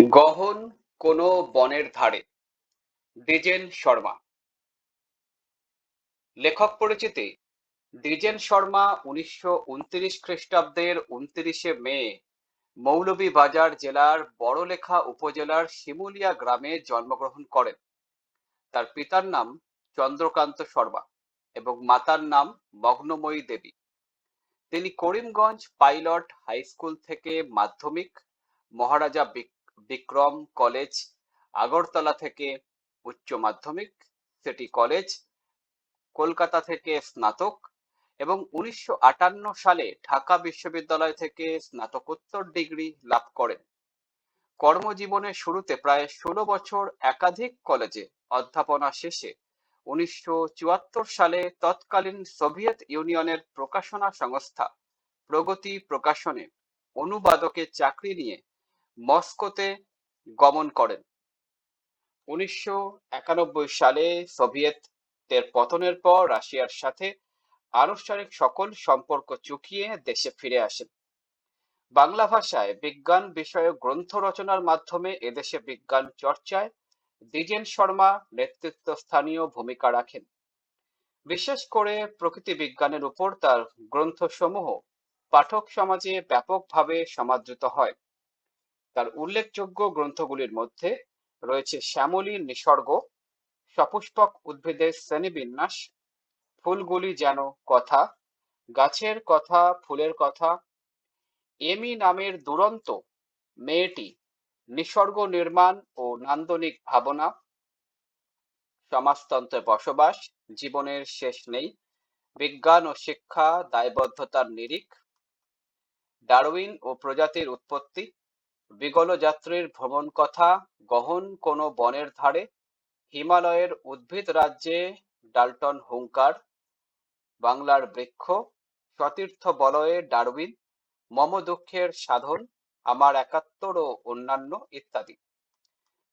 গহন কোনো বনের ধারে। দ্বিজেন শর্মা। লেখক পরিচিতি, দ্বিজেন শর্মা উনিশশো উনত্রিশ খ্রিস্টাব্দের উনত্রিশে মে মৌলভীবাজার জেলার বড়লেখা উপজেলার শিমুলিয়া গ্রামে জন্মগ্রহণ করেন। তার পিতার নাম চন্দ্রকান্ত শর্মা এবং মাতার নাম মগ্নময়ী দেবী। তিনি করিমগঞ্জ পাইলট হাই স্কুল থেকে মাধ্যমিক, মহারাজা বিক্রম কলেজ, আগরতলা থেকে উচ্চ মাধ্যমিক, সিটি কলেজ, কলকাতা থেকে স্নাতক এবং উনিশশো আটান্ন সালে ঢাকা বিশ্ববিদ্যালয় থেকে স্নাতকোত্তর ডিগ্রি লাভ করেন। কর্মজীবনের শুরুতে প্রায় ষোলো বছর একাধিক কলেজে অধ্যাপনা শেষে উনিশশো চুয়াত্তর সালে তৎকালীন সোভিয়েত ইউনিয়নের প্রকাশনা সংস্থা প্রগতি প্রকাশনে অনুবাদকের চাকরি নিয়ে মস্কোতে গমন করেন। উনিশশো একানব্বই সালে সোভিয়েতের পতনের পর রাশিয়ার সাথে আনুষ্ঠানিক সকল সম্পর্ক চুকিয়ে দেশে ফিরে আসেন। বাংলা ভাষায় বিজ্ঞান বিষয়ক গ্রন্থ রচনার মাধ্যমে এদেশে বিজ্ঞান চর্চায় দ্বিজেন শর্মা নেতৃত্বস্থানীয় ভূমিকা রাখেন। বিশেষ করে প্রকৃতি বিজ্ঞানের উপর তার গ্রন্থসমূহ পাঠক সমাজে ব্যাপকভাবে সমাদৃত হয়। তার উল্লেখযোগ্য গ্রন্থগুলির মধ্যে রয়েছে শ্যামলী নিসর্গ, সপুষ্পক উদ্ভিদের শ্রেণীবিন্যাস, ফুলগুলি যেন কথা, গাছের কথা, ফুলের কথা, এমি নামের দুরন্ত মেয়েটি নিসর্গ নির্মাণ ও নান্দনিক ভাবনা, সমাজতন্ত্রে বসবাস, জীবনের শেষ নেই, বিজ্ঞান ও শিক্ষা, দায়বদ্ধতার নিরিখ, ডারউইন ও প্রজাতির উৎপত্তি বিগল যাত্রীর ভ্রমণ কথা গহন কোনো বনের ধারে, হিমালয়ের উদ্ভিদ রাজ্যে ডাল্টন হুঙ্কার, বাংলার বৃক্ষ, সতীর্থ বলয়ে ডারউইন, মম দুঃখের সাধন, আমার একাত্তর ও অন্যান্য ইত্যাদি।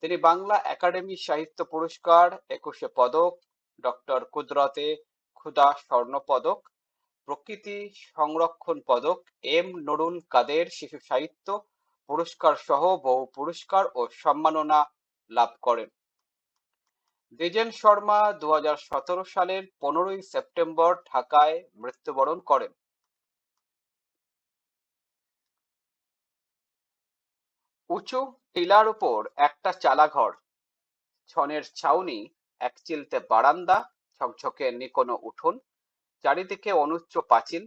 তিনি বাংলা একাডেমি সাহিত্য পুরস্কার, একুশে পদক, ডক্টর কুদরতে ক্ষুদা স্বর্ণ পদক, প্রকৃতি সংরক্ষণ পদক, এম নুরুল কাদের শিশু সাহিত্য পুরস্কার সহ বহু পুরস্কার ও সম্মাননা লাভ করেন। দ্বিজেন শর্মা দু হাজার সতেরো সালের পনেরোই সেপ্টেম্বর ঢাকায় মৃত্যুবরণ করেন। উঁচু টিলার উপর একটা চালাঘর, ছনের ছাউনি, এক চিলতে বারান্দা, ঝকঝকে নিকোনো উঠোন, চারিদিকে অনুচ্চ পাঁচিল,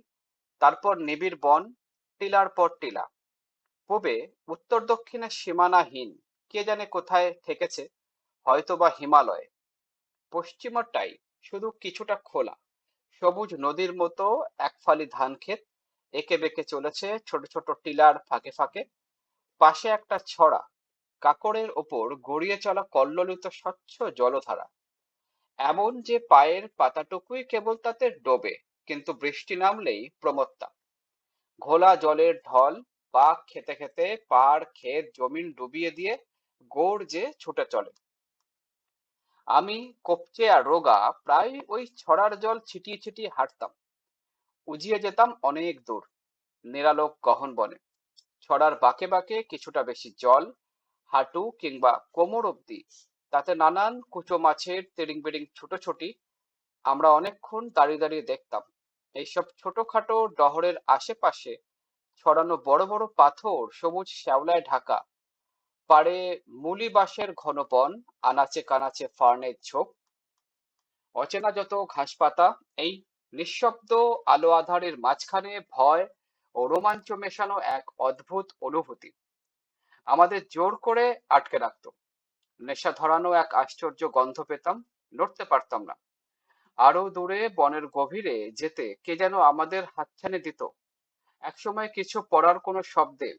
তারপর নিবিড় বন, টিলার পর টিলা। পূবে উত্তর দক্ষিণে সীমানাহীন। কে জানে কোথায় ঠেকেছে হয়তোবা হিমালয়ে। পশ্চিমটাই শুধু কিছুটা খোলা। সবুজ নদীর মতো এক ফালি ধান ক্ষেত একে বেঁকে চলেছে ছোট ছোট টিলার ফাঁকে ফাঁকে। পাশে একটা ছড়া। কাকড়ের ওপর গড়িয়ে চলা কল্লোলিত স্বচ্ছ জলধারা। এমন যে পায়ের পাতাটুকুই কেবল তাতে ডোবে, কিন্তু বৃষ্টি নামলেই প্রমত্তা। ঘোলা জলের ঢল পাক খেতে খেতে পাড় ক্ষেত জমিন ডুবিয়ে দিয়ে গোড় যে ছুটে চলে। আমি কপচে আর রোগা প্রায় ওই ছড়ার জল ছিটিয়ে ছিটিয়ে হাঁটতাম। উজিয়ে যেতাম অনেক দূর নিরালোক গহন বনে। ছড়ার বাঁকে বাঁকে কিছুটা বেশি জল, হাঁটু কিংবা কোমর অব্দি তাতে নানান কুচো মাছের তেড়িং বেড়িং ছুটোছুটি আমরা অনেকক্ষণ দাঁড়িয়ে দাঁড়িয়ে দেখতাম। এইসব ছোটখাটো ডহরের আশেপাশে ছড়ানো বড় বড় পাথর সবুজ শ্যাওলায় ঢাকা। পাড়ে মুলি বাঁশের ঘন বন, আনাচে কানাচে ফার্নের ঝোপ। অচেনা যত ঘাসপাতা, এই নিঃশব্দ আলো আধারের মাঝখানে ভয় ও রোমাঞ্চ মেশানো এক অদ্ভুত অনুভূতি। আমাদের জোর করে আটকে রাখতো। নেশা ধরানো এক আশ্চর্য গন্ধ পেতাম নড়তে পারতাম না। আরও দূরে বনের গভীরে যেতে কে যেন আমাদের হাতছানি দিত। একসময় কিছু পড়ার কোনো শব্দে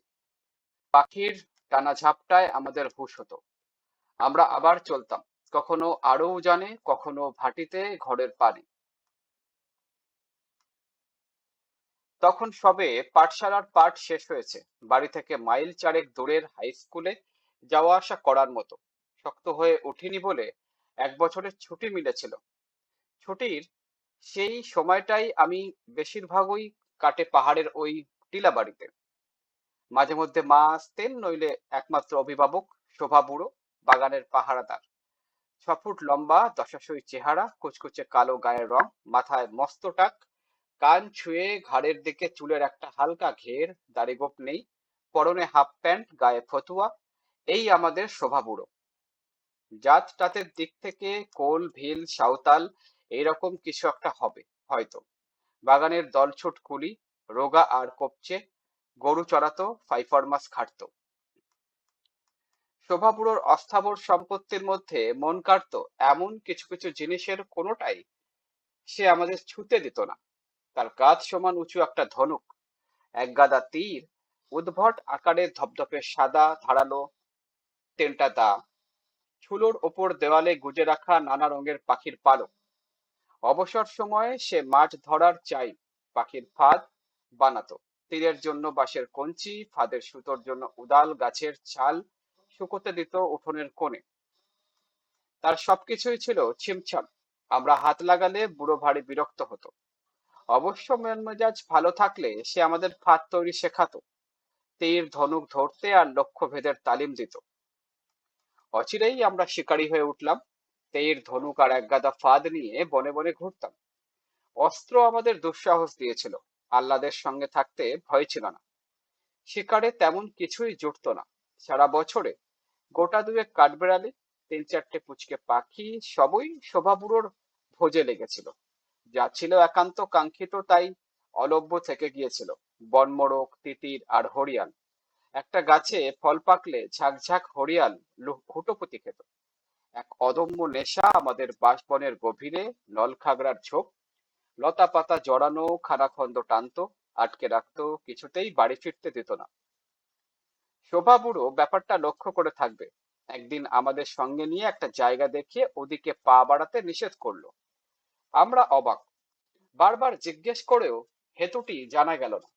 পাখির টানা ঝাপটায় আমাদের হুঁশ হতো। আমরা আবার চলতাম, কখনো আরও জানে কখনো ভাটিতে, ঘরের পানি তখন সবে পাঠশালার পাঠ শেষ হয়েছে। বাড়ি থেকে মাইল চারেক দূরের হাই স্কুলে যাওয়া আসা করার মতো। শক্ত হয়ে উঠিনি বলে এক বছরের ছুটি মিলেছিল। ছুটির সেই সময়টাই আমি বেশিরভাগই কাটে পাহাড়ের ওই টিলা বাড়িতে। মাঝে মধ্যে মা আসতেন, নইলে একমাত্র অভিভাবক, শোভা বুড়ো, বাগানের পাহারাদার। ছ ফুট লম্বা, দশাশই চেহারা, কুচকুচে কালো গায়ের রং, মাথায় মস্ত টাক, কান ছুঁয়ে ঘাড়ের দিকে চুলের একটা হালকা ঘের দাড়িগোপ নেই, পরনে হাফ প্যান্ট, গায়ে ফতুয়া, এই আমাদের শোভা বুড়ো। জাত টাতের দিক থেকে কোল, ভিল, সাঁওতাল, এইরকম কিছু একটা হবে, হয়তো। বাগানের দলছুট কুলি, রোগা আর কপচে, গরু চড়াতো, ফাইফর মাস খাটতো। শোভাবুড়োর অস্থাবর সম্পত্তির মধ্যে মন কাড়তো এমন কিছু কিছু জিনিসের কোনোটাই সে আমাদের ছুতে দিত না। তার কাঁধ সমান উঁচু একটা ধনুক, এক গাদা তীর, উদ্ভট আকারে ধপধপে সাদা ধারালো তেলটা দা ছুলোর ওপর দেওয়ালে গুজে রাখা নানা রঙের পাখির পালক। অবসর সময়ে সে মাছ ধরার চাই, পাখির ফাঁদ বানাতো। তীরের জন্য বাঁশের কঞ্চি, ফাঁদের সুতোর জন্য উদাল গাছের ছাল শুকোতে দিত উঠোনের কোণে। তার সবকিছুই ছিল ছিমছাম। আমরা হাত লাগালে বুড়ো ভারী বিরক্ত হতো। অবশ্য মন মেজাজ ভালো থাকলে সে আমাদের ফাঁদ তৈরি শেখাতো। তীর ধনুক ধরতে আর লক্ষ্য ভেদের তালিম দিত। অচিরেই আমরা শিকারী হয়ে উঠলাম। তীর ধনুক আর একগাদা ফাঁদ নিয়ে বনে বনে ঘুরতাম। অস্ত্র আমাদের দুঃসাহস দিয়েছিল, আহ্লাদের সঙ্গে থাকতে ভয় ছিল না। শিকারে তেমন কিছুই জুটতো না। সারা বছরে গোটা দুয়েক কাঠবেড়ালি, তিন চারটে পুচকে পাখি, সবই শোভাবুড়োর ভোজে লেগেছিল। যা ছিল একান্ত কাঙ্ক্ষিত তাই অলভ্য থেকে গিয়েছিল। বনমোরক তিতির আর হরিয়াল। একটা গাছে ফল পাকলে ঝাঁকঝাঁক হরিয়াল হুটোপুতি খেত। এক অদম্য নেশা আমাদের বাঁশবনের গভীরে, নলখাগড়ার ঝোপ। লতা পাতা জড়ানো, খানাখন্দ টানত, আটকে রাখতো, কিছুতেই বাড়ি ফিরতে দিত না। শোভা বুড়ো ব্যাপারটা লক্ষ্য করে থাকবে। একদিন আমাদের সঙ্গে নিয়ে একটা জায়গা দেখিয়ে ওদিকে পা বাড়াতে নিষেধ করল। আমরা অবাক। বারবার জিজ্ঞেস করেও হেতুটি জানা গেল না।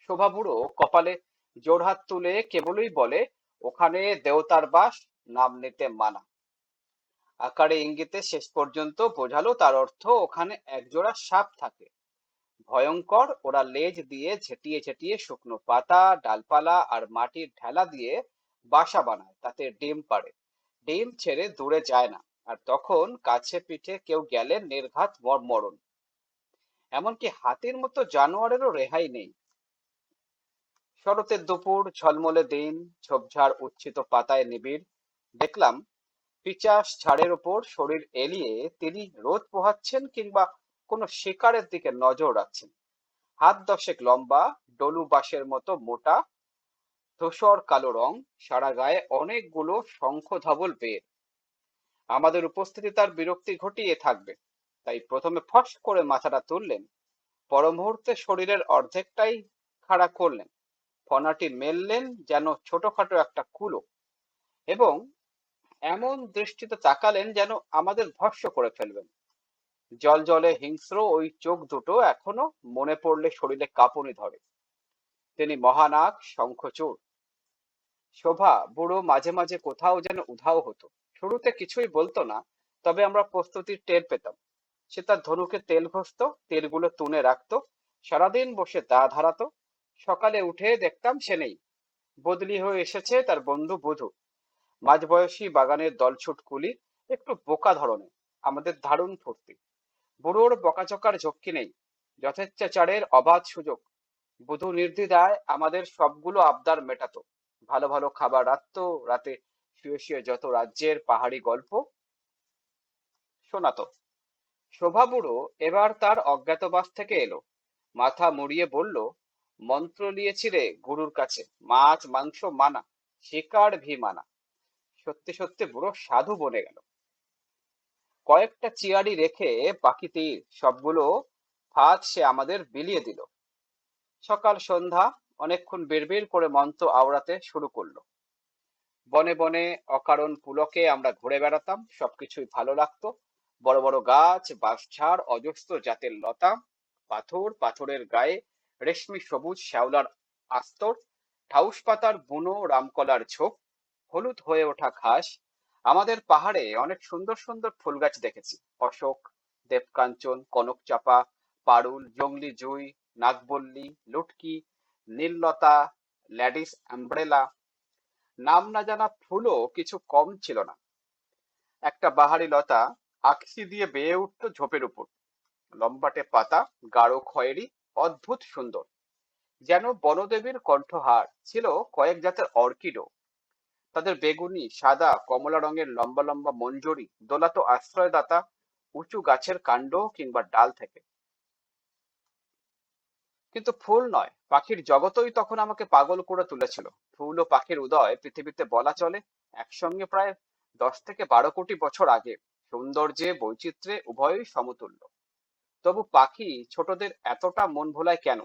শোভা বুড়ো কপালে জোড়হাত তুলে কেবলই বলে, ওখানে দেওতার বাস নাম নিতে মানা। আকারে ইঙ্গিতে শেষ পর্যন্ত বোঝালো তার অর্থ ওখানে একজোড়া সাপ থাকে। ভয়ঙ্কর, ওরা লেজ দিয়ে ঝেটিয়ে ঝেটিয়ে শুকনো পাতা, ডালপালা আর মাটির ঢেলা দিয়ে বাসা বানায়, তাতে ডিম পাড়ে। ডিম ছেড়ে দূরে যায় না, আর তখন কাছে পিঠে কেউ গেলে নির্ঘাত মরণ এমনকি হাতির মতো জানোয়ারেরও রেহাই নেই। শরতের দুপুর, ঝলমলে দিন, ঝোপঝাড় উচ্ছিত পাতায় নিবিড়। দেখলাম, পিচাস ঝাড়ের ওপর শরীর এলিয়ে তিনি রোদ পোহাচ্ছেন কিংবা কোনো শিকারের দিকে নজর রাখছেন। হাত দশেক লম্বা, ডলু বাঁশের মতো মোটা, ধূসর কালো রং, সারা গায়ে অনেকগুলো শঙ্খ ধবল বের আমাদের উপস্থিতি তার বিরক্তি ঘটিয়ে থাকবে। তাই প্রথমে ফস করে মাথাটা তুললেন। পর মুহূর্তে শরীরের অর্ধেকটাই খাড়া করলেন। ফনাটি মেললেন যেন ছোটখাটো একটা কুলো। এবং এমন দৃষ্টিতে তাকালেন যেন আমাদের ভস্য করে ফেলবেন। জল জলে হিংস্র ওই চোখ দুটো এখনও মনে পড়লে শরীরে কাঁপুনি ধরে। তিনি মহানাগ, শঙ্খচূড়। শোভা, বুড়ো মাঝে মাঝে কোথাও যেন উধাও হতো। শুরুতে কিছুই বলতো না, তবে আমরা প্রস্তুতির টের পেতাম। সে তার ধনুকে তেল ঘষত, তেলগুলো তুনে রাখতো, সারাদিন বসে দা ধারাতো। সকালে উঠে দেখতাম সে নেই। বদলি হয়ে এসেছে তার বন্ধু বধূ। মাঝবয়সী বাগানের দলছুট কুলি একটু বোকা ধরনের আমাদের দারুণ ফুর্তি। বুড়োর বকাচকার ঝক্কি নেই, যথেচ্ছাচারের অবাধ সুযোগ। বধূ নির্দ্বিধায় আমাদের সবগুলো আবদার মেটাতো। ভালো ভালো খাবার রাখতো রাতে শুয়ে শুয়ে যত রাজ্যের পাহাড়ি গল্প শোনাতো। শোভা বুড়ো এবার তার অজ্ঞাতবাস থেকে এলো। মাথা মুড়িয়ে বলল, মন্ত্র নিয়েছিলে গুরুর কাছে, মাছ, মাংস, মানা, শিকার ভি মানা। সত্যি সত্যি বুড়ো সাধু বনে গেল। কয়েকটা চিয়ারি রেখে বাকি তীর সবগুলো ফাঁদ সে আমাদের বিলিয়ে দিল। সকাল সন্ধ্যা অনেকক্ষণ বের করে মন্ত্র আওড়াতে শুরু করল। বনে বনে অকারণ পুলকে আমরা ঘুরে বেড়াতাম, সবকিছুই ভালো লাগতো। বড় বড় গাছ, বাঁশঝাড়, অজস্র জাতের লতা, পাথর, পাথরের গায়ে রেশমি সবুজ শ্যাওলার আস্তর ঠাউস পাতার বুনো রামকলার ঝোপ হলুদ হয়ে ওঠা ঘাস। আমাদের পাহাড়ে অনেক সুন্দর সুন্দর ফুল গাছ দেখেছি। অশোক, দেবকাঞ্চন কনক চাপা পারুল, জংলি জুই, নাগবল্লী, লুটকি, নীললতা, ল্যাডিস অ্যাম্ব্রেলা নাম না জানা ফুলও কিছু কম ছিল না। একটা বাহারি লতা আকসি দিয়ে বেয়ে উঠত ঝোপের উপর। লম্বাটে পাতা, গাঢ় খয়েরি, অদ্ভুত সুন্দর। যেন বনদেবীর কণ্ঠহার ছিল কয়েক জাতের অর্কিডও। তাদের বেগুনি, সাদা, কমলা রঙের লম্বা লম্বা মঞ্জরি, দোলাতো আশ্রয়দাতা, উঁচু গাছের কাণ্ড কিংবা ডাল থেকে। কিন্তু ফুল নয়, পাখির জগতই তখন আমাকে পাগল করে তুলেছিল। ফুল ও পাখির উদয় পৃথিবীতে বলা চলে, একসঙ্গে প্রায় দশ থেকে বারো কোটি বছর আগে। সৌন্দর্যে, বৈচিত্র্যে উভয়ই সমতুল্য। তবু পাখি ছোটদের এতটা মন ভোলায় কেন?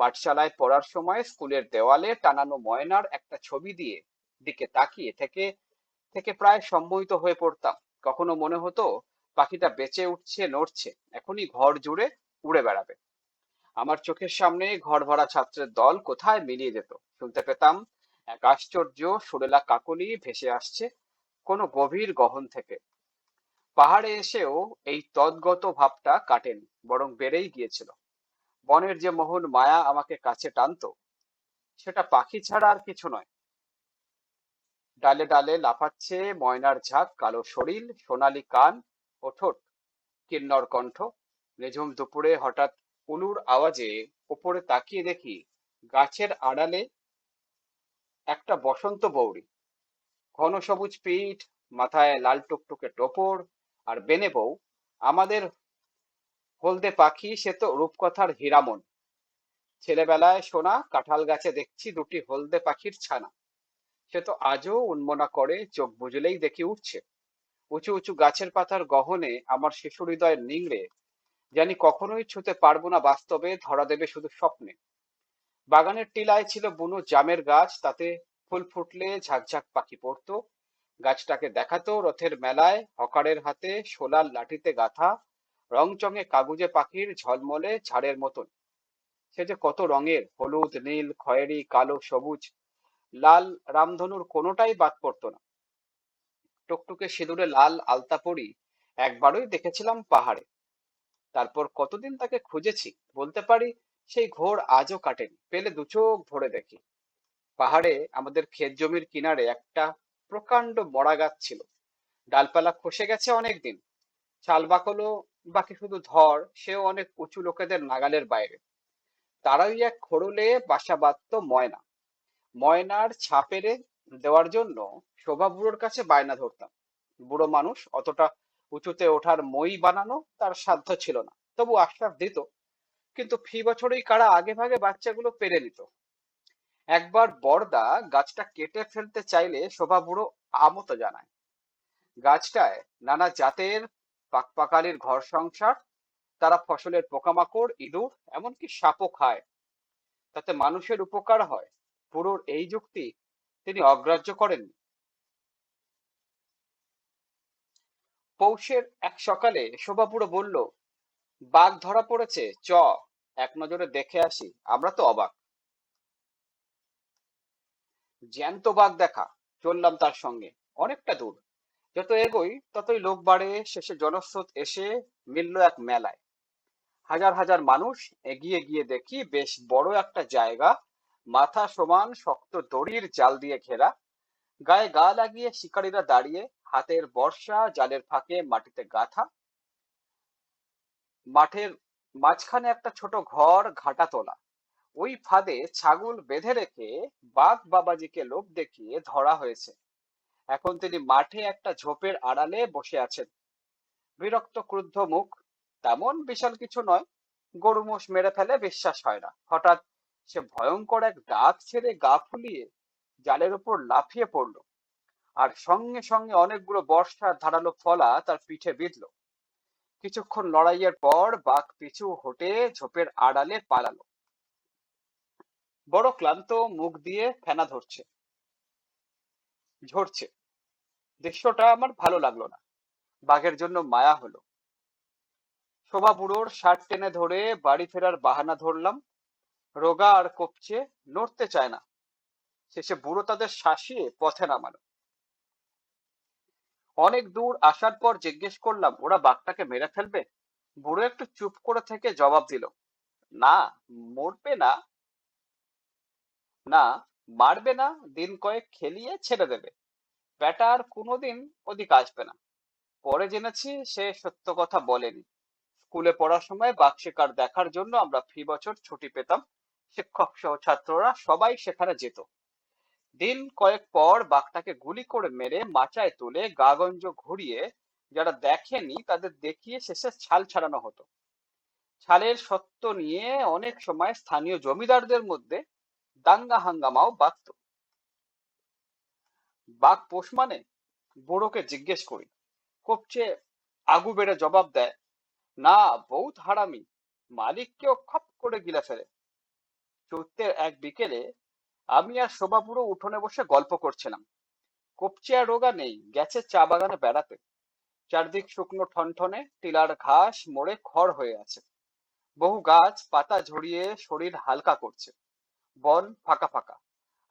পাঠশালায় পড়ার সময় স্কুলের দেওয়ালে টানানো ময়নার একটা ছবি দিয়ে দিকে তাকিয়ে থেকে থেকে প্রায় সম্মোহিত হয়ে পড়তাম। কখনো মনে হতো পাখিটা বেঁচে উঠছে, নড়ছে, এখনই ঘর জুড়ে উড়ে বেড়াবে। আমার চোখের সামনে ঘর ভরা ছাত্রের দল কোথায় মিলিয়ে যেত? শুনতে পেতাম এক আশ্চর্য সুরেলা কাকলি ভেসে আসছে কোনো গভীর গহন থেকে। পাহাড়ে এসেও এই তদ্গত ভাবটা কাটেনি, বরং বেড়েই গিয়েছিল। বনের যে মোহন মায়া আমাকে কাছে টানতো, সেটা পাখি ছাড়া আর কিছু নয়। ডালে ডালে লাফাচ্ছে, ময়নার ঝাঁক, কালো শরীর, সোনালি কান ও ঠোঁট। কিন্নর কণ্ঠ নিঝুম দুপুরে হঠাৎ উলুর আওয়াজে উপরে তাকিয়ে দেখি গাছের আড়ালে একটা বসন্ত বৌড়ি। ঘন সবুজ পিঠ, মাথায় লাল টুকটুকে টোপর আর বেনে বউ। আমাদের হলদে পাখি, সে তো রূপকথার হীরামন। ছেলেবেলায় শোনা কাঁঠাল গাছে দেখছি দুটি হলদে পাখির ছানা। সে তো আজও উন্মনা করে, চোখ বুঝলেই দেখি উঠছে। উঁচু উঁচু গাছের পাতার গহনে আমার শিশু হৃদয় নিংড়ে, জানি কখনোই ছুতে পারব না বাস্তবে, ধরা দেবে শুধু স্বপ্নে। বাগানের টিলায় ছিল বুনো জামের গাছ, তাতে ফুল ফুটলে ঝাকঝাক পাখি পড়তো। গাছটাকে দেখাতো রথের মেলায়, হকারের হাতে সোলার লাঠিতে গাথা, রংচঙে কাগুজে পাখির ঝলমলে ঝাড়ের মতন। সে যে কত রঙের, হলুদ, নীল, খয়েরি, কালো, সবুজ লাল রামধনুর কোনোটাই বাদ পড়তো না। টুকটুকে সিঁদুরে লাল আলতা পরি একবারই দেখেছিলাম পাহাড়ে। তারপর কতদিন তাকে খুঁজেছি বলতে পারি সেই ঘোর আজও কাটেনি, পেলে দু ভরে দেখি। পাহাড়ে আমাদের ক্ষেত জমির কিনারে একটা প্রকাণ্ড মরা গাছ ছিল। ডালপালা খসে গেছে অনেকদিন। ছাল বাকলো বাকি শুধু ধর সেও অনেক উঁচু লোকেদের নাগালের বাইরে। তারাই এক খোড়লে বাসা বাঁধত ময়না। ময়নার ছাপেরে দেওয়ার জন্য শোভা বুড়োর কাছে বায়না ধরতাম। বুড়ো মানুষ অতটা উঁচুতে ওঠার মই বানানো তার সাধ্য ছিল না, তবু আশ্বাস দিত, কিন্তু ফি বছরেই কারা আগে ভাগে বাচ্চাগুলো পেরে নিত। একবার বড়দা গাছটা কেটে ফেলতে চাইলে শোভা বুড়ো আমত জানায়। গাছটায় নানা জাতের পাকপাকালির ঘর সংসার, তারা ফসলের পোকামাকড়, ইঁদুর, এমনকি সাপও খায়। তাতে মানুষের উপকার হয়। বুড়োর এই যুক্তি তিনি অগ্রাহ্য করেননি। পৌষের এক সকালে শোভা বুড়ো বলল, বাঘ ধরা পড়েছে, চ, এক নজরে দেখে আসি, আমরা তো অবাক। জ্যান্ত বাঘ দেখা, চললাম তার সঙ্গে, অনেকটা দূর। যত এগোই, ততই লোক বাড়ে, শেষে জনস্রোত এসে মিলল এক মেলায়। হাজার হাজার মানুষ এগিয়ে গিয়ে দেখি, বেশ বড় একটা জায়গা মাথা সমান শক্ত দড়ির জাল দিয়ে ঘেরা, গায়ে গা লাগিয়ে শিকারীরা দাঁড়িয়ে হাতের বর্ষা জালের ফাঁকে মাটিতে গাঁথা। মাঠের মাঝখানে একটা ছোট ঘর ঘাটা তোলা। ওই ফাঁদে ছাগল বেঁধে রেখে বাঘ বাবাজিকে লোভ দেখিয়ে ধরা হয়েছে। এখন তিনি মাঠে একটা ঝোপের আড়ালে বসে আছেন। বিরক্ত ক্রুদ্ধ মুখ তেমন বিশাল কিছু নয়, গরু মোষ মেরে ফেলে বিশ্বাস হয় না। হঠাৎ সে ভয়ঙ্কর এক দাঁত ছেড়ে গা ফুলিয়ে জালের উপর লাফিয়ে পড়ল। আর সঙ্গে সঙ্গে অনেকগুলো বর্ষার ধারালো ফলা তার পিঠে বিঁধল। কিছুক্ষণ লড়াইয়ের পর বাঘ পিছু হটে ঝোপের আড়ালে পালালো। বড় ক্লান্ত মুখ দিয়ে ফেনা ধরছে। ঝরছে। দৃশ্যটা আমার ভালো লাগল না। বাঘের জন্য মায়া হলো। শোভা বুড়োর শার্ট টেনে ধরে বাড়ি ফেরার বাহানা ধরলাম। রোগা আর কপছে নড়তে চায় না। শেষে বুড়ো তাদের শাসিয়ে পথে নামালো। অনেক দূর আসার পর জিজ্ঞেস করলাম, ওরা বাঘটাকে মেরে ফেলবে? বুড়ো একটু চুপ করে থেকে জবাব দিল, না, মরবে না। না, মারবে না, দিন কয়েক খেলিয়ে ছেড়ে দেবে। ব্যাটা আর কোনোদিন ওদিক আসবে না। পরে জেনেছি সে সত্য কথা বলেনি। স্কুলে পড়ার সময় বাঘ শিকার দেখার জন্য আমরা ফি বছর ছুটি পেতাম। শিক্ষক সহ ছাত্ররা সবাই সেখানে যেত। দিন কয়েক পর বাঘটাকে গুলি করে মেরে মাচায় তুলে গাগঞ্জ ঘুরিয়ে যারা দেখেনি তাদের দেখিয়ে শেষে ছাল ছাড়ানো হতো। ছালের সত্য নিয়ে অনেক সময় স্থানীয় জমিদারদের মধ্যে দাঙ্গা হাঙ্গামাও বাঁধত। বাঘ পোষ মানে? বুড়োকে জিজ্ঞেস করি। কপচে আগু বেড়ে জবাব দেয়, না, বহুত হারামি। মালিককেও খপ করে গিলে ফেলে। চৈত্রের এক বিকেলে আমি আর শোভা বুড়ো উঠোনে বসে গল্প করছিলাম। কপচে আর রোগা নেই, গেছে চা বাগানে বেড়াতে। চারদিক শুকনো ঠনঠনে, টিলার ঘাস মোড়ে খড় হয়ে আছে। বহু গাছ পাতা ঝরিয়ে শরীর হালকা করছে। বন ফাঁকা ফাঁকা,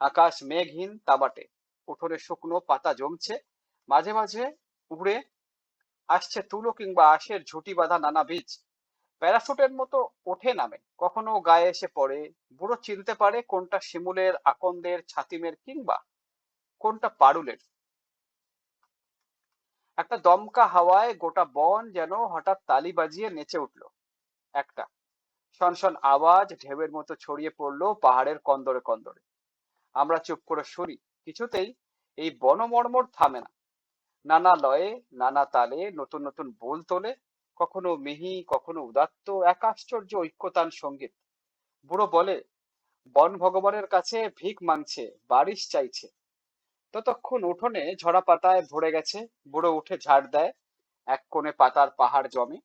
আকাশ মেঘহীন তাবাটে। উঠোনে শুকনো পাতা জমছে, মাঝে মাঝে উড়ে আসছে তুলো কিংবা আঁশের ঝুটি বাঁধা নানা বীজ। প্যারাশুটের মতো ওঠে নামে। কখনো গায়ে এসে পড়ে। বুড়ো চিনতে পারে কোনটা শিমুলের, আকন্দের, ছাতিমের কিংবা কোনটা পারুলের। একটা দমকা হাওয়ায় গোটা বন যেন হঠাৎ তালি বাজিয়ে নেচে উঠল। একটা শনশন আওয়াজ ঢেউয়ের মতো ছড়িয়ে পড়ল পাহাড়ের কন্দরে কন্দরে। আমরা চুপ করে সরি কিছুতেই এই বনমর্মর থামে না। নানা লয়ে, নানা তালে নতুন নতুন বোল তোলে কখনো মিহি, কখনো উদাত্ত, এক আশ্চর্য ঐক্যতান সংগীত। বুড়ো বলে, বন ভগবানের কাছে ভিক মাংছে বারিশ চাইছে। ততক্ষণ উঠোনে ঝরা পাতায় ভরে গেছে, বুড়ো উঠে ঝাড় দেয়, এক কোণে পাতার পাহাড় জমে।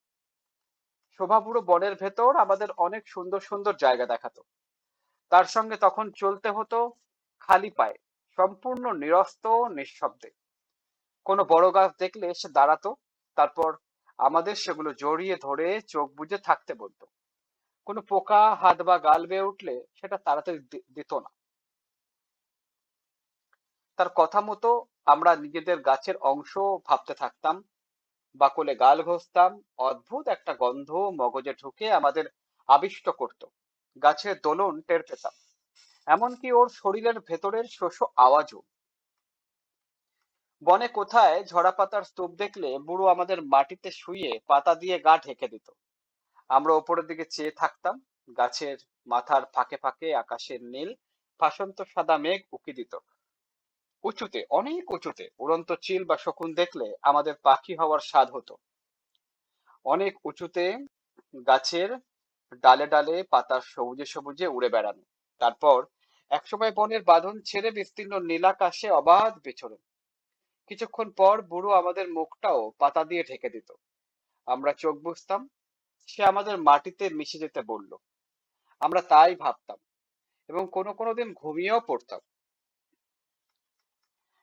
শোভা বুড়ো বনের ভেতর আমাদের অনেক সুন্দর সুন্দর জায়গা দেখাতো। তার সঙ্গে তখন চলতে হতো খালি পায়ে, সম্পূর্ণ নিরস্ত, নিঃশব্দে। কোনো বড় গাছ দেখলে সে দাঁড়াতো, তারপর আমাদের সেগুলো জড়িয়ে ধরে চোখ বুজে থাকতে বলতো। কোনো পোকা, হাত বা গাল বেয়ে উঠলে সেটা তাড়াতাড়ি দিত না। তার কথা মতো আমরা নিজেদের গাছের অংশ ভাবতে থাকতাম, বাকলে গাল ঘষতাম, অদ্ভুত একটা গন্ধ মগজে ঢুকে আমাদের আবিষ্ট করত। গাছের দোলন টের পেতাম। এমনকি ওর শরীরের ভেতরের শোষ আওয়াজও বনে কোথায় ঝরা পাতার স্তূপ দেখলে বুড়ো আমাদের মাটিতে শুয়ে পাতা দিয়ে গা ঢেকে দিত। আমরা ওপরের দিকে চেয়ে থাকতাম, গাছের মাথার ফাঁকে ফাঁকে আকাশের নীল, ফাসন্ত সাদা মেঘ উকি দিত। উঁচুতে, অনেক উঁচুতে, উড়ন্ত চিল বা শকুন দেখলে আমাদের পাখি হওয়ার স্বাদ হতো। অনেক উঁচুতে গাছের ডালে ডালে পাতার সবুজে সবুজে উড়ে বেড়ানো। তারপর একসময় বনের বাঁধন ছেড়ে বিস্তীর্ণ নীলাকাশে অবাধ বিচরণ। কিছুক্ষণ পর বুড়ো আমাদের মুখটাও পাতা দিয়ে ঢেকে দিত। আমরা চোখ বুঝতাম সে আমাদের মাটিতে মিশে যেতে বলল। আমরা তাই ভাবতাম এবং কোনো কোনো দিন ঘুমিয়েও পড়তাম।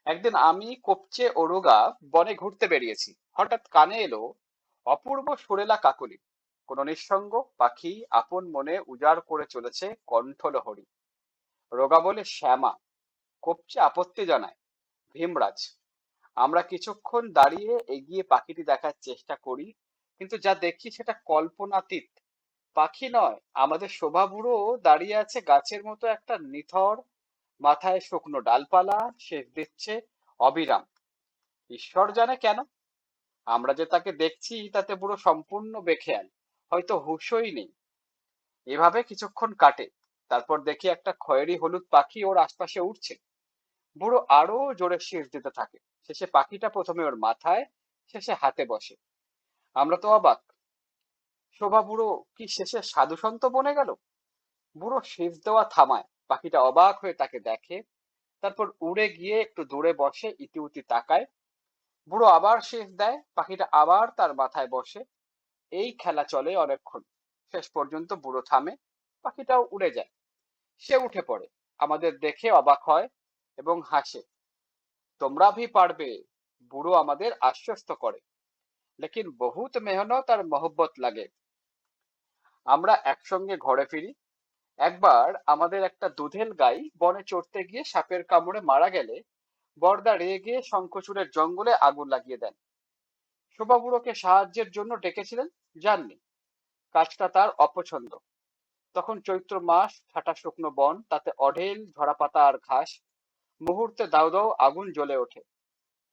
একদিন আমি কপচে ও রোগা বনে ঘুরতে বেরিয়েছি। হঠাৎ কানে এলো, অপূর্ব সুরেলা কাকলি। কোন নিঃসঙ্গ পাখি আপন মনে উজাড় করে চলেছে কণ্ঠলহরী। রোগা বলে, শ্যামা, কপচে আপত্তি জানায়, ভীমরাজ। আমরা কিছুক্ষণ দাঁড়িয়ে এগিয়ে পাখিটি দেখার চেষ্টা করি, কিন্তু যা দেখি সেটা কল্পনাতীত। পাখি নয়, আমাদের শোভা বুড়ো দাঁড়িয়ে আছে গাছের মতো একটা নিথর, মাথায় শুকনো ডালপালা, সেচ দিচ্ছে অবিরাম। ঈশ্বর জানে কেন? আমরা যে তাকে দেখছি, তাতে বুড়ো সম্পূর্ণ বেখেয়াল, হয়তো হুঁশই নেই। এভাবে কিছুক্ষণ কাটে, তারপর দেখি একটা খয়েরি হলুদ পাখি ওর আশপাশে উঠছে বুড়ো আরও জোরে শীষ দিতে থাকে। শেষে পাখিটা প্রথমে ওর মাথায়, শেষে হাতে বসে। আমরা তো অবাক। শোভা বুড়ো কি শেষে সাধু সন্ত বনে গেল? বুড়ো শীষ দেওয়া থামায়। পাখিটা অবাক হয়ে তাকে দেখে। তারপর উড়ে গিয়ে একটু দূরে বসে, ইতিউতি তাকায়। বুড়ো আবার শেষ দেয়। পাখিটা আবার তার মাথায় বসে। এই খেলা চলে অনেকক্ষণ। শেষ পর্যন্ত বুড়ো থামে। পাখিটাও উড়ে যায়। সে উঠে পড়ে। আমাদের দেখে অবাক হয়। এবং হাসে। তোমরা ভি পারবে, বুড়ো আমাদের আশ্বস্ত করে। লেকিন বহুত মেহনত আর মহব্বত লাগে। আমরা একসঙ্গে ঘরে ফিরি। একবার আমাদের একটা দুধেল গাই বনে চড়তে গিয়ে সাপের কামড়ে মারা গেলে বর্দা রেগে শঙ্খচূড়ের জঙ্গলে আগুন লাগিয়ে দেন। শোভা বুড়োকে সাহায্যের জন্য ডেকেছিলেন, যাননি। কাজটা তার অপছন্দ। তখন চৈত্র মাস, ঠাটা শুকনো বন, তাতে অঢেল ঝরা পাতা আর ঘাস মুহূর্তে দাউ দাউ আগুন জ্বলে ওঠে।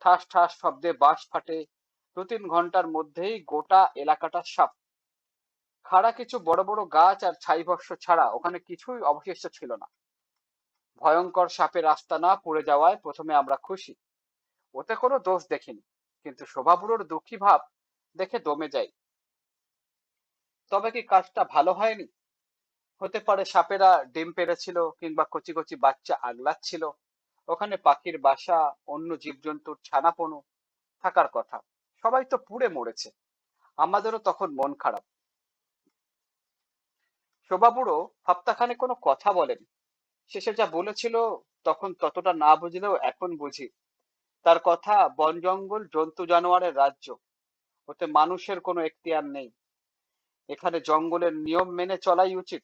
ঠাস ঠাস শব্দে বাঁশ ফাটে। দু তিন ঘণ্টার মধ্যেই গোটা এলাকাটা সাপ খাড়া কিছু বড় বড় গাছ আর ছাইভস্য ছাড়া ওখানে কিছুই অবশিষ্ট ছিল না। ভয়ঙ্কর সাপের আস্তানা পড়ে যাওয়ায় প্রথমে আমরা খুশি। ওতে কোনো দোষ দেখিনি, কিন্তু শোভাবুড়োর দুঃখী ভাব দেখে দমে যাই। তবে কি কাজটা ভালো হয়নি? হতে পারে সাপেরা ডিম পেড়েছিল কিংবা কচি কচি বাচ্চা আগলাচ্ছিল। ওখানে পাখির বাসা, অন্য জীবজন্তুর ছানাপনু থাকার কথা। সবাই তো পুড়ে মরেছে। আমাদেরও তখন মন খারাপ। শোভাবুড়ো সপ্তাহখানে কোনো কথা বলেনি। শেষে যা বলেছিল তখন ততটা না বুঝলেও এখন বুঝি। তার কথা বন জঙ্গল, জন্তু জানোয়ারের রাজ্য। ওতে মানুষের কোনো এখতিয়ার নেই। এখানে জঙ্গলের নিয়ম মেনে চলাই উচিত।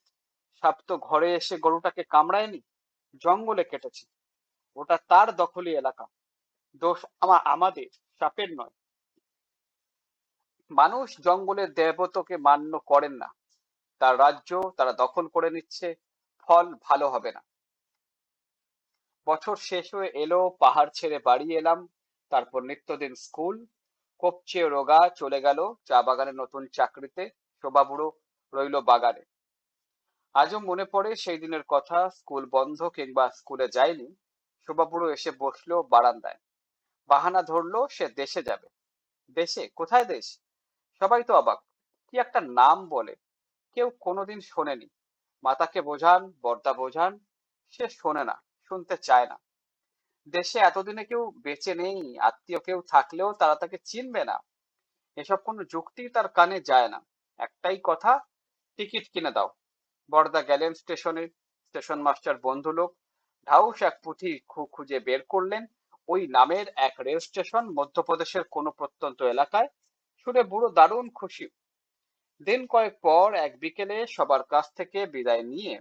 সাপ তো ঘরে এসে গরুটাকে কামড়ায়নি, জঙ্গলে কেটেছে। ওটা তার দখলি এলাকা। দোষ আমা আমাদের, সাপের নয়। মানুষ জঙ্গলের দেবতকে মান্য করেন না। তার রাজ্য তারা দখল করে নিচ্ছে, ফল ভালো হবে না। বছর শেষ হয়ে এলো, পাহাড় ছেড়ে বাড়ি এলাম, তারপর নিত্যদিন স্কুল। কপচে রোগা চলে গেল, চা বাগানে নতুন চাকরিতে, শোভা বুড়ো রইল বাগানে। আজও মনে পড়ে সেই দিনের কথা, স্কুল বন্ধ কিংবা স্কুলে যায়নি। শোভা বুড়ো এসে বসল বারান্দায়। বাহানা ধরলো সে দেশে যাবে। দেশে? কোথায় দেশ? সবাই তো অবাক। কি একটা নাম বলে। কেউ কোনোদিন শোনেনি। মাতাকে বোঝান, বর্দা বোঝান, সে শোনে না, শুনতে চায় না। দেশে এতদিনে কেউ বেঁচে নেই, আত্মীয় কেউ থাকলেও তারা তাকে চিনবে না। এসব কোনো যুক্তি তার কানে যায় না। একটাই কথা, টিকিট কিনে দাও। বর্দা গেলেন স্টেশনে। স্টেশন মাস্টার বন্ধু লোক ঢাউস এক পুঁথি খুঁজে বের করলেন ওই নামের এক রেল স্টেশন মধ্যপ্রদেশের কোনো প্রত্যন্ত এলাকায়। শুনে বুড়ো দারুণ খুশি। দিন কয়েক পর এক বিকেলে সবার কাছ থেকে বিদায় নিয়ে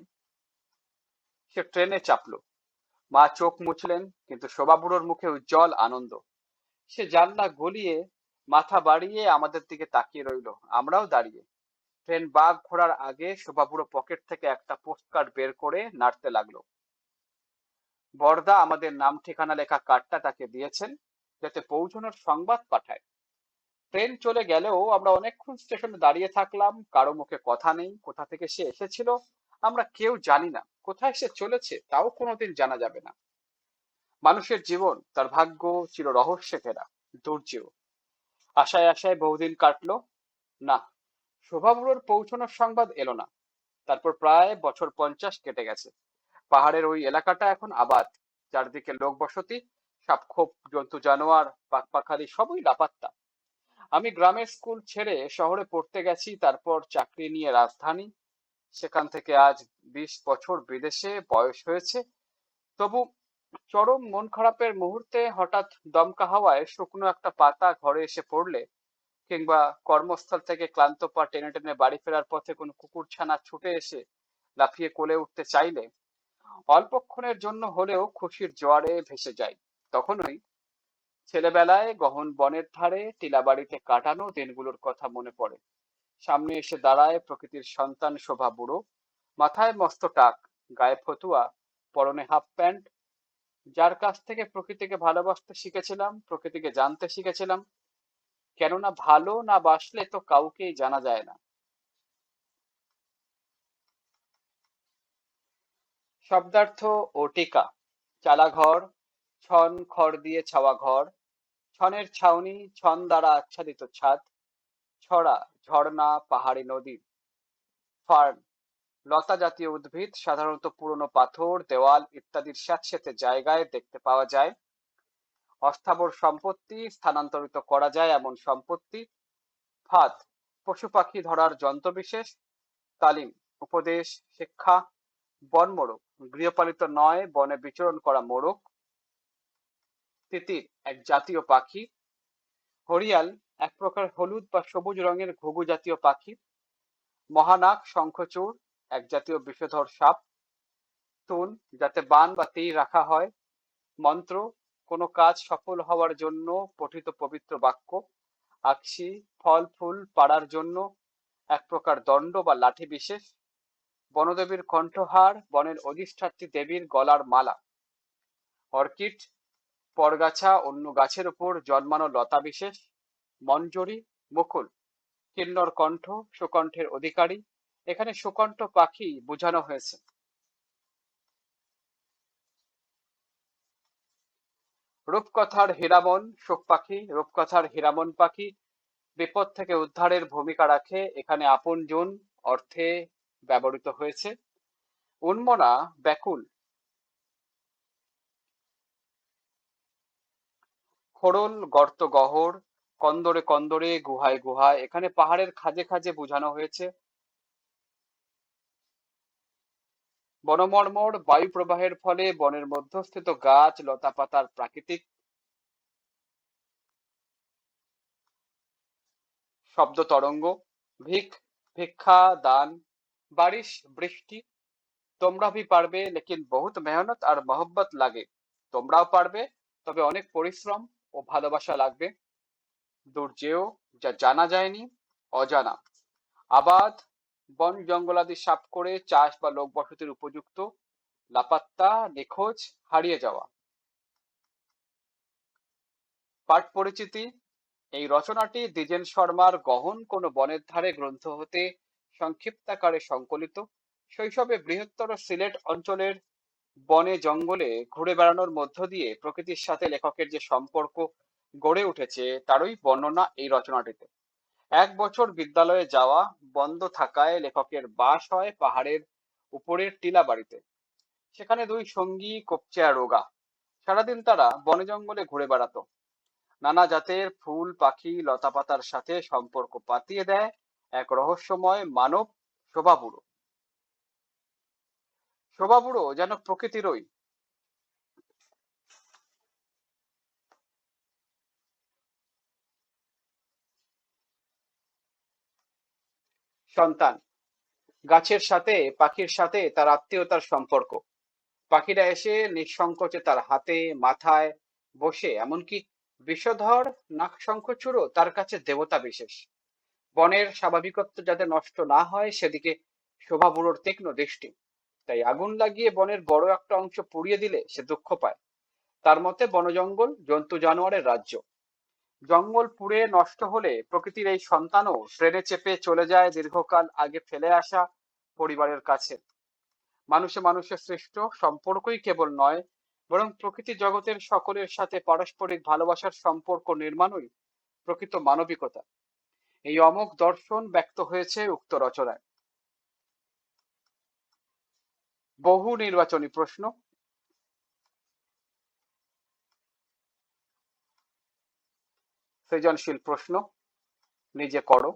সে ট্রেনে চাপলো। মা চোখ মুছলেন, কিন্তু শোভা বুড়োর মুখে উজ্জ্বল আনন্দ। সে জানলা গলিয়ে মাথা বাড়িয়ে আমাদের দিকে তাকিয়ে রইল। আমরাও দাঁড়িয়ে। ট্রেন বাঘ ঘোরার আগে শোভা বুড়ো পকেট থেকে একটা পোস্টকার্ড বের করে নাড়তে লাগল। বর্দা আমাদের নাম ঠিকানা লেখা কার্ডটা তাকে দিয়েছেন যাতে পৌঁছানোর সংবাদ পাঠায়। ট্রেন চলে গেলেও আমরা অনেকক্ষণ স্টেশনে দাঁড়িয়ে থাকলাম, কারও মুখে কথা নেই, কোথা থেকে সে এসেছিল, আমরা কেউ জানি না, কোথায় সে চলেছে তাও কোনোদিন জানা যাবে না। মানুষের জীবন, তার ভাগ্য চির রহস্যে ঘেরা দুর্যেও আশায় আশায় বহুদিন কাটলো। না, শোভাবুড়োর পৌঁছানোর সংবাদ এলো না। তারপর প্রায় বছর পঞ্চাশ কেটে গেছে। পাহাড়ের ওই এলাকাটা এখন আবাদ। চারদিকে লোক বসতি সাপখোপ জন্তু জানোয়ার পাখপাখালি সবই লাপাত্তা। আমি গ্রামের স্কুল ছেড়ে শহরে পড়তে গেছি, তারপর চাকরি নিয়ে রাজধানী। সেখান থেকে আজ বিশ বছর বিদেশে বয়স হয়েছে। তবু চরম মন খারাপের মুহূর্তে হঠাৎ দমকা হাওয়ায় শুকনো একটা পাতা ঘরে এসে পড়লে, কিংবা কর্মস্থল থেকে ক্লান্ত পা টেনে টেনে বাড়ি ফেরার পথে কোনো কুকুর ছানা ছুটে এসে লাফিয়ে কোলে উঠতে চাইলে অল্পক্ষণের জন্য হলেও খুশির জোয়ারে ভেসে যায়। তখনই ছেলেবেলায় গহন বনের ধারে টিলাবাড়িতে কাটানো দিনগুলোর কথা মনে পড়ে। সামনে এসে দাঁড়ায় প্রকৃতির সন্তান শোভা বুড়ো। মাথায় মস্ত টাক, গায়ে ফতুয়া, পরনে হাফ প্যান্ট। যার কাছ থেকে প্রকৃতিকে ভালোবাসতে শিখেছিলাম, প্রকৃতিকে জানতে শিখেছিলাম। কেননা ভালো না বাসলে তো কাউকেই জানা যায় না। শব্দার্থ ও টিকা, চালাঘর, ছন খড় দিয়ে ছাওয়া ঘর, ছনের ছাউনি ছন দ্বারা আচ্ছাদিত ছাদ, ছড়া ঝর্ণা পাহাড়ি নদী, ফার্ন, লতা জাতীয় উদ্ভিদ, সাধারণত পুরনো পাথর, দেওয়াল ইত্যাদির স্যাঁতসেঁতে জায়গায় দেখতে পাওয়া যায়। অস্থাবর সম্পত্তি স্থানান্তরিত করা যায় এমন সম্পত্তি। ফাঁদ, পশু পাখি ধরার যন্ত্রবিশেষ, তালিম, উপদেশ, শিক্ষা বন মোড়ক। গৃহপালিত নয়, বনে বিচরণ করা মোড়ক। তিতির, এক জাতীয় পাখি। হরিয়াল, এক প্রকার হলুদ বা সবুজ রঙের ঘুঘু জাতীয় পাখি। মহানাক শঙ্খচূড়, এক জাতীয় বিষধর সাপ। তুন, যাতে বান বা তীর রাখা হয়। মন্ত্র, কোনো কাজ সফল হওয়ার জন্য পঠিত পবিত্র বাক্য। আকসি ফল, ফুল পাড়ার জন্য। এক প্রকার দণ্ড বা লাঠি বিশেষ। বনদেবীর কণ্ঠহার, বনের অধিষ্ঠাত্রী দেবীর গলার মালা। অর্কিড, পরগাছা, অন্য গাছের উপর জন্মানো লতা বিশেষ মঞ্জরি, মুকুল, কিন্নর কণ্ঠ, সুকণ্ঠের অধিকারী। এখানে সুকণ্ঠ পাখি বোঝানো হয়েছে। রূপকথার হীরামন শোক পাখি, রূপকথার হীরামন পাখি। বিপদ থেকে উদ্ধারের ভূমিকা রাখে এখানে আপন আপনজন, অর্থে ব্যবহৃত হয়েছে। উন্মনা ব্যাকুল। খোড়ল গর্ত গহর, কন্দরে কন্দরে, গুহায় গুহায়, এখানে পাহাড়ের খাজে খাজে বোঝানো হয়েছে। বনমর্মর বায়ু প্রবাহের ফলে বনের মধ্যস্থিত গাছ লতাপাতার প্রাকৃতিক শব্দ তরঙ্গ, ভিক, ভিক্ষা, দান বারিশ, বৃষ্টি, তোমরা ভি পারবে, লেকিন বহুত মেহনত আর মোহব্বত লাগে। তোমরাও পারবে, তবে অনেক পরিশ্রম ও ভালোবাসা লাগবে। দুর্জেয় যা জানা যায়নি, অজানা। আবাদ, বন জঙ্গলাদি সাফ করে চাষ বা লোক বসতির উপযুক্ত, লাপাত্তা, নিখোঁজ, হারিয়ে যাওয়া। পাঠ পরিচিতি, এই রচনাটি দ্বিজেন শর্মার গহন কোন বনের ধারে গ্রন্থ হতে সংক্ষিপ্তাকারে সংকলিত। শৈশবে বৃহত্তর সিলেট অঞ্চলের বনে জঙ্গলে ঘুরে বেড়ানোর মধ্য দিয়ে প্রকৃতির সাথে লেখকের যে সম্পর্ক গড়ে উঠেছে, তারই বর্ণনা এই রচনাটিতে। এক বছর বিদ্যালয়ে যাওয়া বন্ধ থাকায় লেখকের বাস হয় পাহাড়ের উপরের টিলা বাড়িতে। সেখানে দুই সঙ্গী কপচেয়া রোগা। সারাদিন তারা বনে জঙ্গলে ঘুরে বেড়াতো। নানা জাতের ফুল, পাখি, লতাপাতার সাথে সম্পর্ক পাতিয়ে দেয় এক রহস্যময় মানব শোভাবুড়ো। শোভাবুড়ো যেন প্রকৃতিরই। সন্তান, গাছের সাথে, পাখির সাথে তার আত্মীয়তার সম্পর্ক। পাখিরা এসে নিঃসংকোচে তার হাতে, মাথায় বসে, এমনকি বিষধর নাক নাকশঙ্খচূড়ও তার কাছে দেবতা বিশেষ। বনের স্বাভাবিকত্ব যাতে নষ্ট না হয়, সেদিকে শোভা বুড়োর তীক্ষ্ণ দৃষ্টি। তাই আগুন লাগিয়ে বনের বড় একটা অংশ পুড়িয়ে দিলে সে দুঃখ পায়। তার মতে, বনজঙ্গল জন্তু জানোয়ারের রাজ্য। জঙ্গল পুড়ে নষ্ট হলে প্রকৃতির এই সন্তানও ট্রেনে চেপে চলে যায় দীর্ঘকাল আগে ফেলে আসা পরিবারের কাছে। মানুষে মানুষের সৃষ্ট সম্পর্কই কেবল নয়, বরং প্রকৃতি জগতের সকলের সাথে পারস্পরিক ভালোবাসার সম্পর্ক নির্মাণই প্রকৃত মানবিকতা। এই অমোঘ দর্শন ব্যক্ত হয়েছে উক্ত রচনায়। বহু নির্বাচনী প্রশ্ন। সৃজনশীল প্রশ্ন। নিজে করো।